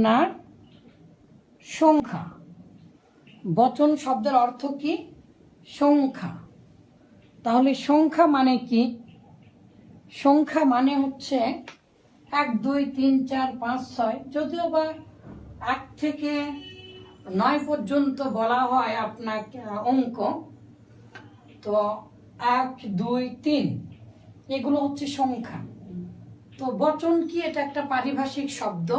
আপনার সংখ্যা। বচন শব্দের অর্থ কি? সংখ্যা। তাহলে সংখ্যা মানে কি? সংখ্যা মানে হচ্ছে এক দুই তিন চার পাঁচ ছয়। যদিও বা এক থেকে নয় পর্যন্ত বলা হয় আপনার আহ, অঙ্ক। তো এক দুই তিন এগুলো হচ্ছে সংখ্যা। তো বচন কি? এটা একটা পারিভাষিক শব্দ।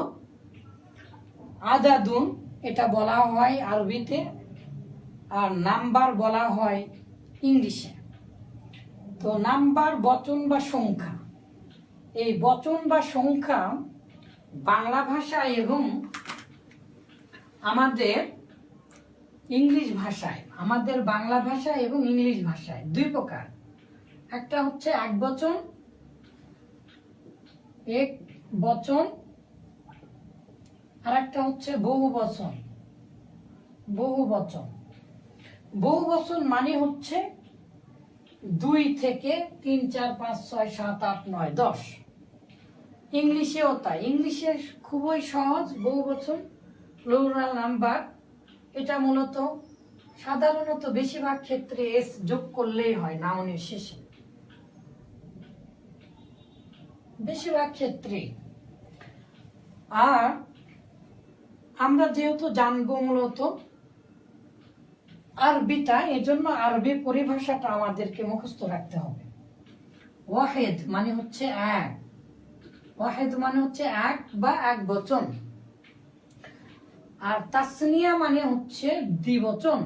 আদাদুন, এটা বলা হয় আরবিতে, আর নাম্বার বলা হয় ইংলিশে। তো নাম্বার, বচন বা সংখ্যা। এই বচন বা সংখ্যা বাংলা ভাষা এবং আমাদের ইংলিশ ভাষায়, আমাদের বাংলা ভাষা এবং ইংলিশ ভাষায় দুই প্রকার। একটা হচ্ছে এক বচন এক বচন আর একটা হচ্ছে বহু বচন। বহু বচন। বহু বচন মানে হচ্ছে দুই থেকে তিন, চার, পাঁচ, ছয়, সাত, আট, নয়, দশ। ইংলিশেও তাই। ইংলিশে খুবই সহজ বহু বচন প্লুরাল নাম্বার এটা মূলত সাধারণত বেশিরভাগ ক্ষেত্রে এস যোগ করলেই হয় নাউনের শেষে। বেশিরভাগ ক্ষেত্রে আর আমরা যেহেতু জানব মূলত আরবিটা এজন্য আরবি পরিভাষাটা আমাদেরকে মুখস্থ রাখতে হবে। ওয়াহেদ মানে হচ্ছে এক। ওয়াহেদ মানে হচ্ছে এক বা এক বচন। আর তাসনিয়া মানে হচ্ছে দ্বিবচন।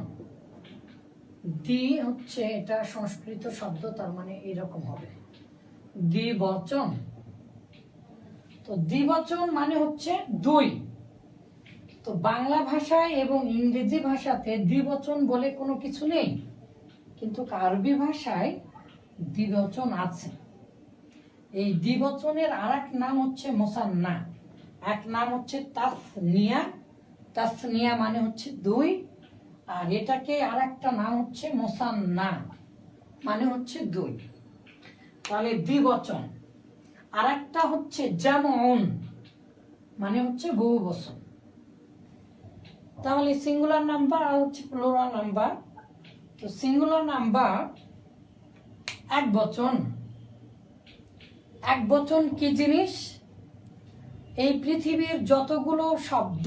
দ্বি হচ্ছে এটা সংস্কৃত শব্দ, তার মানে এরকম হবে। দ্বিবচন। তো দ্বিবচন মানে হচ্ছে দুই। তো বাংলা ভাষায় এবং ইংরেজি ভাষাতে দ্বিবচন বলে কোনো কিছু নেই, কিন্তু আরবি ভাষায় দ্বিবচন আছে। এই দ্বিবচনের আর এক নাম হচ্ছে মোসান্না। এক নাম হচ্ছে তাসনিয়া। তাসনিয়া মানে হচ্ছে দুই, আর এটাকে আর একটা নাম হচ্ছে মোসান্না মানে হচ্ছে দুই। তাহলে দ্বিবচন। আর একটা হচ্ছে যেমন মানে হচ্ছে বহু বচন তাহলে সিঙ্গুলার নাম্বার আর হচ্ছে প্লুরাল নাম্বার তো সিঙ্গুলার নাম্বার এক বচন। এক বচন কি জিনিস? এই পৃথিবীর যতগুলো শব্দ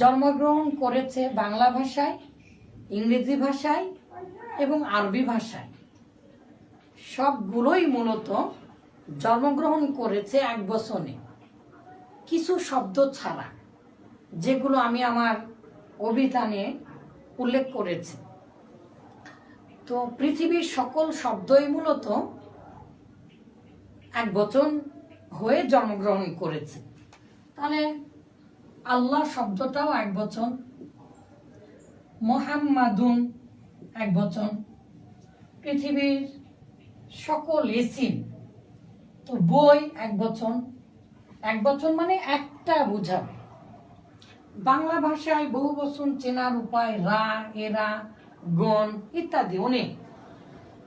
জন্মগ্রহণ করেছে বাংলা ভাষায়, ইংরেজি ভাষায় এবং আরবি ভাষায়, সবগুলোই মূলত জন্মগ্রহণ করেছে এক বচনে। কিছু শব্দ ছাড়া। যেগুলো আমি আমার অভিধানে উল্লেখ করেছি। তো পৃথিবীর সকল শব্দই মূলত এক বচন হয়ে জন্মগ্রহণ করেছে। তাহলে আল্লাহ শব্দটাও এক বচন, মোহাম্মাদুন এক বচন, পৃথিবীর সকল এসিন তো বই এক বচন। এক বচন মানে একটা বোঝাবে। বাংলা ভাষায় বহু বচন চেনার উপায় রা এরা গণ ইত্যাদি অনেক।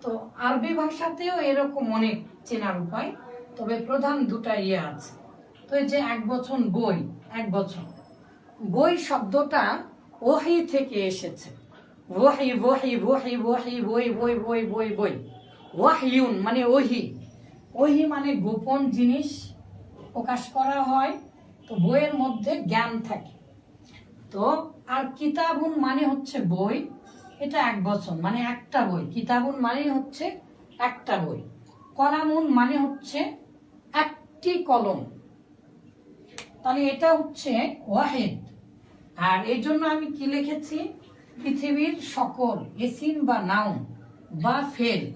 তো আরবি ভাষাতেও এরকম অনেক চেনার উপায়, তবে প্রধান দুটা ইয়ে আছে। তো এই যে এক বচন বই, এক বচন। বই শব্দটা ওহি থেকে এসেছে। ওহি ওহি ওহি ওহি, বই বই বই বই বই। ওয়াহিউন মানে ওহি। ওহি মানে গোপন জিনিস প্রকাশ করা হয়, তো বইয়ের মধ্যে জ্ঞান থাকে। তো, আর কিতাবুন মানে হচ্ছে বই, এটা এক বছর মানে একটা বই। কিতাবুন মানে হচ্ছে একটা বই। কলামুন মানে হচ্ছে একটি কলম। তাহলে এটা হচ্ছে ওয়াহেদ। আর এই জন্য আমি কি লিখেছি? পৃথিবীর সকল, এসিন বা নাউন বা ফেল,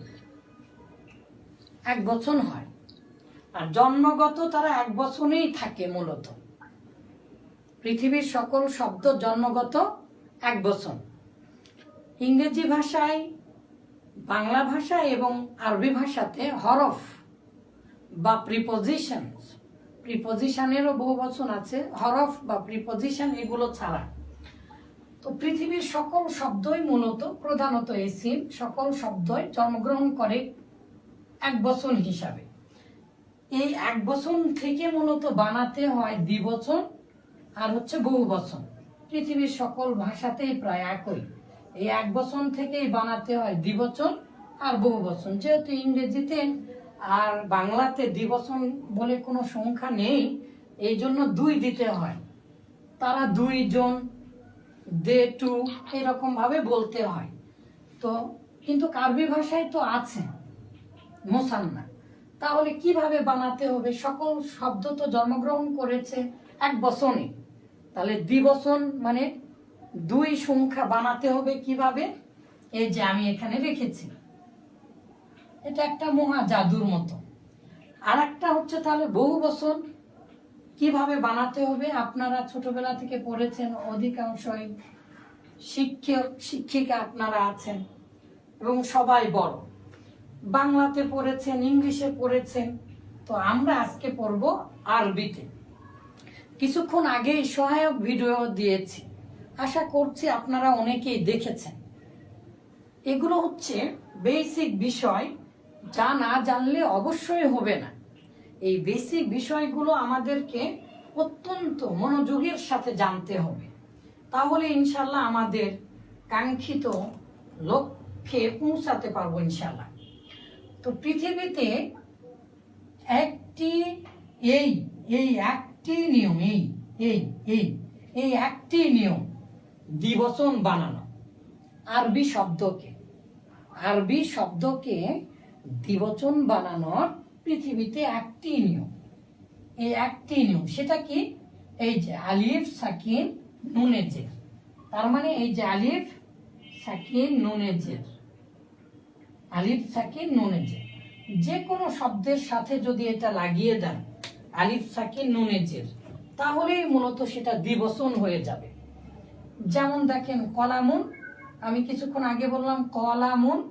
এক বছর হয়। আর জন্মগত তারা এক বছরেই থাকে মূলত। পৃথিবীর সকল শব্দ জন্মগত এক বচন। ইংরেজি ভাষায়, বাংলা ভাষা এবং আরবি ভাষাতে হরফ বা প্রিপোজিশন প্রিপোজিশনেরও বহু বচন আছে, হরফ বা প্রিপোজিশন এগুলো ছাড়া। তো পৃথিবীর সকল শব্দই মূলত, প্রধানত এসিন, সকল শব্দই জন্মগ্রহণ করে এক বচন হিসাবে। এই এক বচন থেকে মূলত বানাতে হয় দ্বিবচন আর হচ্ছে বহু বচন। পৃথিবীর সকল ভাষাতেই প্রায় একই। এই এক বচন থেকেই বানাতে হয় দ্বিবচন আর বহু বচন। যেহেতু ইংরেজিতে আর বাংলাতে দ্বিবচন বলে কোনো সংখ্যা নেই, এই জন্য দুই দিতে হয়। তারা দুইজন, দে টু এরকম ভাবে বলতে হয়। তো কিন্তু কার্বি ভাষায় তো আছে, মোসান্না। তাহলে কীভাবে বানাতে হবে? সকল শব্দ তো জন্মগ্রহণ করেছে এক বসনে তাহলে দ্বিবচন মানে দুই সংখ্যা বানাতে হবে কীভাবে? এই যে আমি এখানে রেখেছি। এটা একটা মহা জাদুর মতো। আর একটা হচ্ছে তাহলে বহু বছর কীভাবে বানাতে হবে? আপনারা ছোটবেলা থেকে পড়েছেন, অধিকাংশই শিক্ষক, শিক্ষিকা আপনারা আছেন এবং সবাই বড়। বাংলাতে পড়েছেন, ইংলিশে পড়েছেন, তো আমরা আজকে পড়ব আরবিতে। কিছুক্ষণ আগেই সহায়ক ভিডিও দিয়েছি। আশা করছি আপনারা অনেকেই দেখেছেন। এগুলো হচ্ছে বেসিক বিষয় যা না জানলে অবশ্যই হবে না। এই বেসিক বিষয়গুলো আমাদেরকে অত্যন্ত মনোযোগের সাথে জানতে হবে। তাহলে ইনশাল্লাহ আমাদের কাঙ্ক্ষিত লক্ষ্যে পৌঁছাতে পারব ইনশাল্লাহ তো পৃথিবীতে একটি এই এই একটি নিয়ম, এই এই এই এই একটি নিয়ম, দ্বিবচন বানানো। আরবি শব্দকে আরবি শব্দকে দ্বিবচন বানানোর পৃথিবীতে একটি নিয়ম। এই একটি নিয়ম, সেটা কি? এই যে আলিফ, সাকিন, নুনে জের। তার মানে এই যে আলিফ, সাকিন, নুনে জের। আলিফ, সাকিন, নুনে জের। যে কোনো শব্দের সাথে যদি এটা লাগিয়ে দেন আলিফ সাকিন নুনে জের তাহলেই মূলত সেটা দ্বিবচন হয়ে যাবে। যেমন দেখেন, কলামুন, আমি কিছুক্ষণ আগে বললাম কলামুন।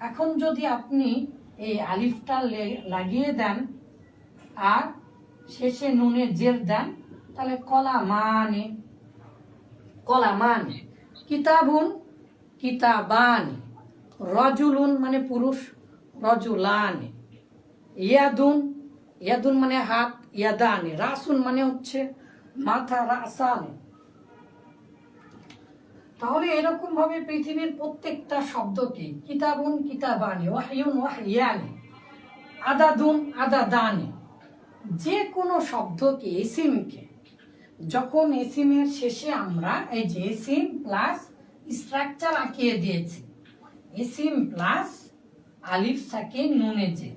এখন যদি আপনি এই আলিফটা লাগিয়ে দেন আর শেষে নুনে জের দেন, তাহলে কলা মানে? কলা মানে? কিতাবুন, কিতাবান। রজুলুন মানে পুরুষ, রজুলানি। ইয়াদুন ইয়াদুন মানে হাত, ইয়াদানি। রাসুন মানে হচ্ছে মাথা, রাসানি। তাহলে এরকম ভাবে পৃথিবীর প্রত্যেকটা শব্দকে কিতাবুন কিতাবানি ওয়াহিউন ওয়াহিয়ানি, আদাদুন আদাদানি। যে কোনো শব্দকে এসিমকে। যখন এসিমের শেষে আমরা এই যে এসিম প্লাস স্ট্রাকচার আঁকিয়ে দিয়েছি, এসিম প্লাস আলিফ সাকিন নুনেজের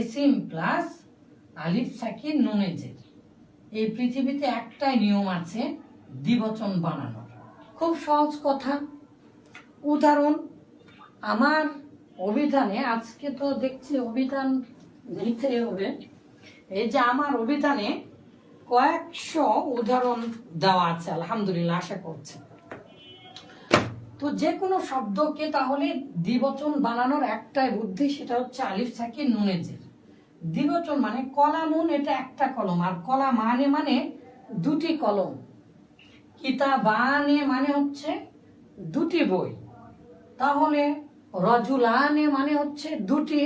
এসিম প্লাস আলিফ সাকিন নুনেজের। এই পৃথিবীতে একটাই নিয়ম আছে, দ্বিবচন বানানোর। খুব সহজ কথা। উদাহরণ, আমার অভিধানে, আজকে তো দেখছি অভিধান নিতে হবে, এই যে আমার অভিধানে কয়েকশো উদাহরণ দেওয়া আছে, আলহামদুলিল্লাহ, আশা করছি। তো যে কোনো শব্দকে তাহলে দ্বিবচন বানানোর একটাই বুদ্ধি, সেটা হচ্ছে আলিফ সাকি নুনেজের। দ্বিবচন মানে কলামুন এটা একটা কলম। আর কলা মানে মানে দুটি কলম। কিতাবানে মানে হচ্ছে দুটি বই। তাহলে রজুলানে মানে হচ্ছে দুটি।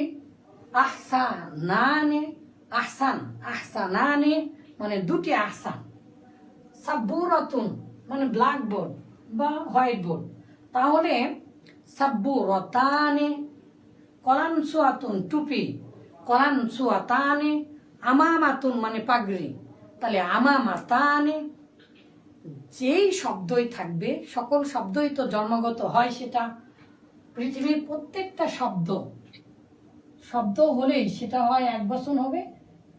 আহসানানে, আহসান, আহসানানে মানে দুটি আহসান। সাব্বুরাতুন মানে ব্ল্যাকবোর্ড বা হোয়াইট বোর্ড তাহলে সাব্বুরতানে কলানসুয়াতুন টুপি। কলানসুয়াতানে আমামাতুন মানে পাগড়ি। তাহলে আমামাতানে যেই শব্দই থাকবে, সকল শব্দই তো জন্মগত হয় সেটা। পৃথিবীর প্রত্যেকটা শব্দ শব্দ হলেই সেটা হয় এক বচন হবে,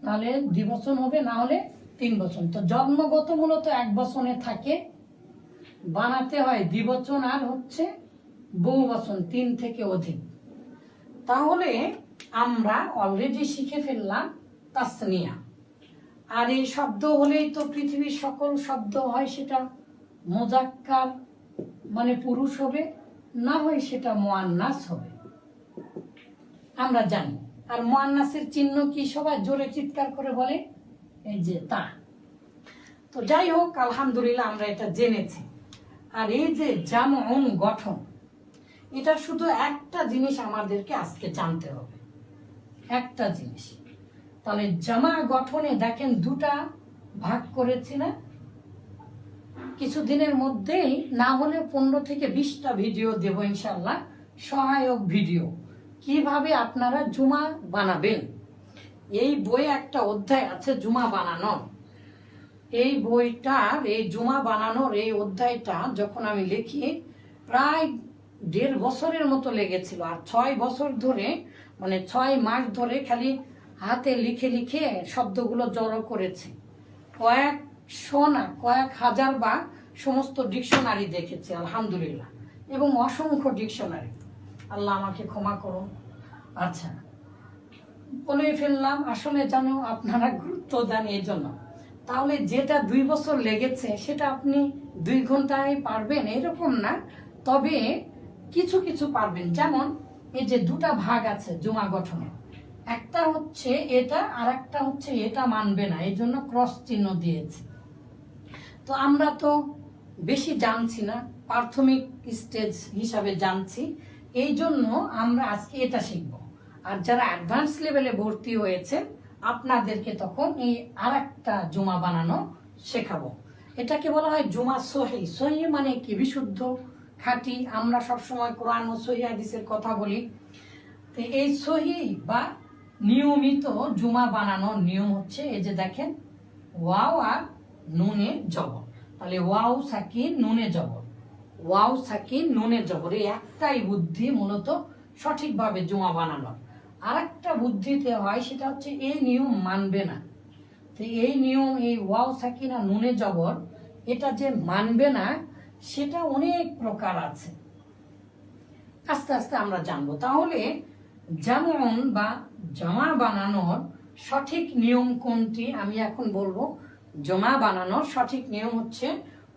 নাহলে দ্বিবচন হবে, না হলে তিন বচন। তো জন্মগত মূলত এক বচনে থাকে, বানাতে হয় দ্বিবচন আর হচ্ছে বহু বচন, তিন থেকে অধিক। তাহলে আমরা অলরেডি শিখে ফেললাম তাসনিয়া। আর এই শব্দ হলেই তো পৃথিবীর সকল শব্দ হয় সেটা মোজাক্কার মানে পুরুষ হবে, না হয় সেটা মোয়ান্নাস হবে। আমরা জানি। আর মোয়ান্নাসের চিহ্ন কি সবাই জোরে চিৎকার করে বলে? এই যে তা। তো যাই হোক, আলহামদুলিল্লাহ আমরা এটা জেনেছি। আর এই যে জামন গঠন, এটা শুধু একটা জিনিস আমাদেরকে আজকে জানতে হবে। একটা জিনিস। তাহলে জামা গঠনে দেখেন দুটা ভাগ করেছি না? কিছুদিনের মধ্যেই না হলে পনেরো থেকে বিশটা ভিডিও দেব ইনশাল্লাহ সহায়ক ভিডিও। কীভাবে আপনারা জুমা বানাবেন? এই বই একটা অধ্যায় আছে জুমা বানানোর এই বইটার এই জুমা বানানোর এই অধ্যায়টা যখন আমি লিখি, প্রায় দেড় বছরের মতো লেগেছিল। আর ছয় বছর ধরে মানে ছয় মাস ধরে খালি হাতে লিখে লিখে শব্দগুলো জড়ো করেছি। কয়েকশো না, কয়েক হাজার বা সমস্ত ডিকশনারি দেখেছি, আলহামদুলিল্লাহ। এবং অসংখ্য ডিকশনারি। আল্লাহ আমাকে ক্ষমা করুন। আচ্ছা বলে ফেললাম, আসলে যেন আপনারা গুরুত্ব দেন এই জন্য। তাহলে যেটা দুই বছর লেগেছে, সেটা আপনি দুই ঘন্টায় পারবেন, এরকম না। তবে কিছু কিছু পারবেন। যেমন এই যে দুটা ভাগ আছে জুমা গঠনে, একটা হচ্ছে এটা আর একটা হচ্ছে এটা মানবে না, এই জন্য ক্রস চিহ্ন দিয়েছে। তো আমরা তো বেশি জানছি না, প্রাথমিক স্টেজ হিসাবে জানছি, এই জন্য আমরা আজকে এটা শিখব। আর যারা অ্যাডভান্স লেভেলে ভর্তি হয়েছে, আপনাদেরকে তখন এই আর একটা জুমা বানানো শেখাবো। এটাকে বলা হয় জুমা সহি সহি মানে কি? বিশুদ্ধ খাঁটি, আমরা সবসময় কোরআন ও সহি হাদিসের কথা বলি। তো এই সহি বা নিয়মিত জুমা বানানোর নিয়ম হচ্ছে, এই যে দেখেন, ওয়াও আর নুনে জবর। তাহলে ওয়াও, সাকিন, নুনে জবর। ওয়াও, সাকিন, নুনে জবর, এই একটাই বুদ্ধি মূলত সঠিকভাবে জুমা বানানোর। আর একটা বুদ্ধিতে হয়, সেটা হচ্ছে এই নিয়ম মানবে না। তো এই নিয়ম, এই ওয়াও, সাকিন আর নুনে জবর, এটা যে মানবে না সেটা অনেক প্রকার আছে। আস্তে আস্তে আমরা জানব। তাহলে যেমন বা জমা বানানোর সঠিক নিয়ম কোনটি? আমি এখন বলব, জমা বানানোর সঠিক নিয়ম হচ্ছে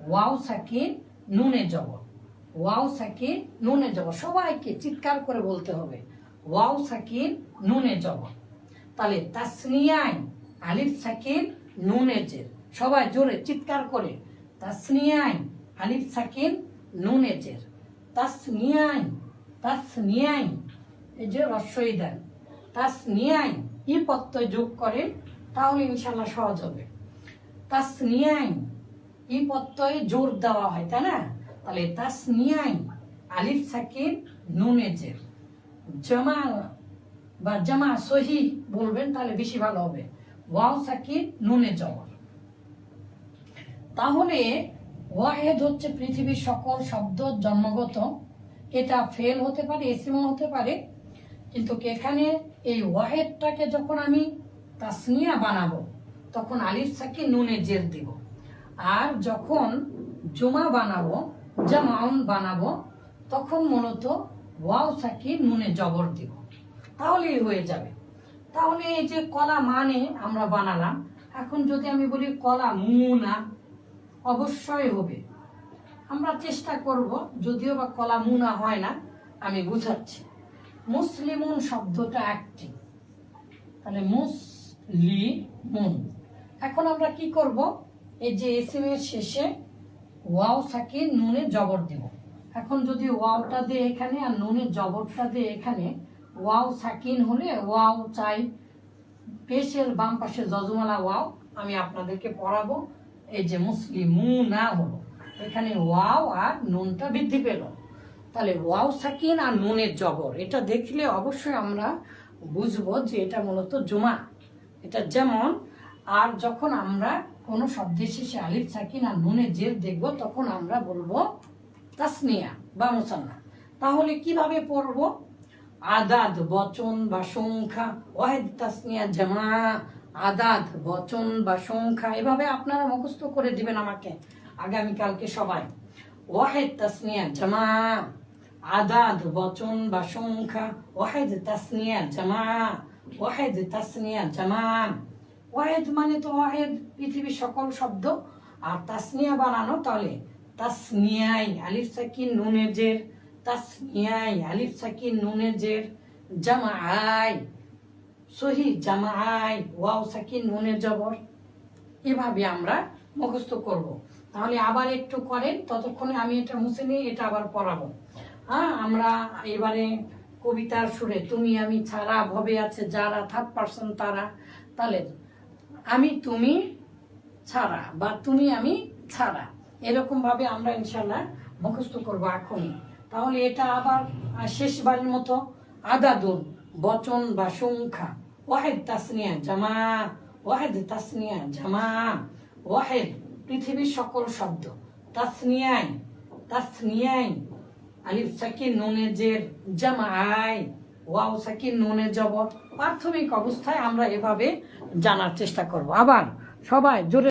ওয়াও সাকিন, নুনে জবর। ওয়াও সাকিন, নুনে জবর। সবাইকে চিৎকার করে বলতে হবে, ওয়াও সাকিন, নুনে জবর। তাহলে তাসনিয়াই আলিফ সাকিন, নুনে জের। সবাই জোরে চিৎকার করে তাসনিয়াই আলিফ সাকিন, নুন নুনে জের। তাসনিয়াই তাসনিয়াই এই যে রস্যই দেন। তাসনিয়াই ই প্রত্যয় যোগ করেন, তাহলে ইনশাল্লাহ সহজ হবে। তাসনিয়াই ই প্রত্যয়ে জোর দেওয়া হয়, তাই না? তাহলে তাসনিয়াই আলিফ সাকিন, নুনে জের। জামা, বা জামা সহি বলবেন, তাহলে বেশি ভালো হবে। ওয়াও সাকিন, নুনে জবর তাহলে ওয়াহেদ হচ্ছে পৃথিবীর সকল শব্দ জন্মগত। এটা ফেল হতে পারে এসিমও হতে পারে। কিন্তু এখানে এই ওয়াহেদটাকে যখন আমি তাসনিয়া বানাবো, তখন আলিফ সাকিন নুনে জের দিব। আর যখন জমা বানাবো, জামাউন বানাবো, তখন মূলত ওয়াও সাকি নুনে জবর দিব। তাহলেই হয়ে যাবে। তাহলে এই যে কলা মানে আমরা বানালাম। এখন যদি আমি বলি কলা মুনা অবশ্যই হবে। আমরা চেষ্টা করব, যদিও বা কলা মুনা হয় না, আমি বুঝাচ্ছি। মুসলিমুন শব্দটা একটি। তাহলে মুসলিমুন। এখন আমরা কি করব? এই যে এসিম এর শেষে ওয়াও সাকিন নুনে জবর দেব। এখন যদি ওয়াওটা দিয়ে এখানে আর নুনের জবরটা দিয়ে এখানে, ওয়াও সাকিন হলে ওয়াও চাই, পেশের বাম পাশে জজমালা ওয়াও, আমি আপনাদেরকে পড়াবো। এই যে মুসলিম না হলো, এখানে ওয়াও আর নুনটা বৃদ্ধি পেল। তাহলে ওয়াও সাকিন আর নুনের জবর, এটা দেখলে অবশ্যই আমরা বুঝব যে এটা মূলত জুমা। এটা যেমন, আর যখন আমরা কোনো শব্দের শেষে আলিফ, সাকিন আর নুনের জের দেখব, তখন আমরা বলব তাসনিয়া বা মুসান্না। তাহলে কীভাবে পড়ব? আদাদ, বচন বা সংখ্যা, ওয়াহেদ তাসনিয়া জামা আদাদ বচন বা সংখ্যা, এভাবে আপনারা মুখস্থ করে দিবেন আমাকে আগামীকালকে সবাই। ওয়াহেদ তাসনিয়া জামা আদাদ বচন বা সংখ্যা, ওয়াহেদ তাসনিয়া জামা, ওয়াহেদ তাসনিয়া জামা। ওয়াহেদ মানে তো ওয়াহেদ, পৃথিবীর সকল শব্দ। আর তাসনিয়া বানানো তাহলে তাসনিয়াই, আলিফ সাকিন নুনে জের। তাসনিয়াই, আলিফ সাকিন নুনে জের। জামাআই সহি জামাআই ওয়াও, সাকিন নুনে জবর, এভাবে আমরা মুখস্থ করব। তাহলে আবার একটু করেন, ততক্ষণে আমি এটা মুছে নিয়ে এটা আবার পড়াবো। হ্যাঁ আমরা এবারে কবিতার সুরে, তুমি আমি ছাড়া ভবে আছে যারা থার্ড পার্সন তারা। তাহলে, আমি তুমি ছাড়া বা তুমি আমি ছাড়া। এরকম ভাবে আমরা ইনশাল্লাহ মুখস্থ করব এখনই। তাহলে এটা আবার শেষবারের মতো আদাদুন, বচন বা সংখ্যা। ওয়াহেদ তাসনিয়া জামা ওয়াহেদ তাসনিয়া জামা ওয়াহেদ, পৃথিবীর সকল শব্দ। তাসনিয়াই তাসনিয়াই। আলিফ সাকিন নুনে জের জামাই ওয়াও সাকিন নুনে জবর। প্রাথমিক অবস্থায় আমরা এভাবে জানার চেষ্টা করব। আবার সবাই জোরে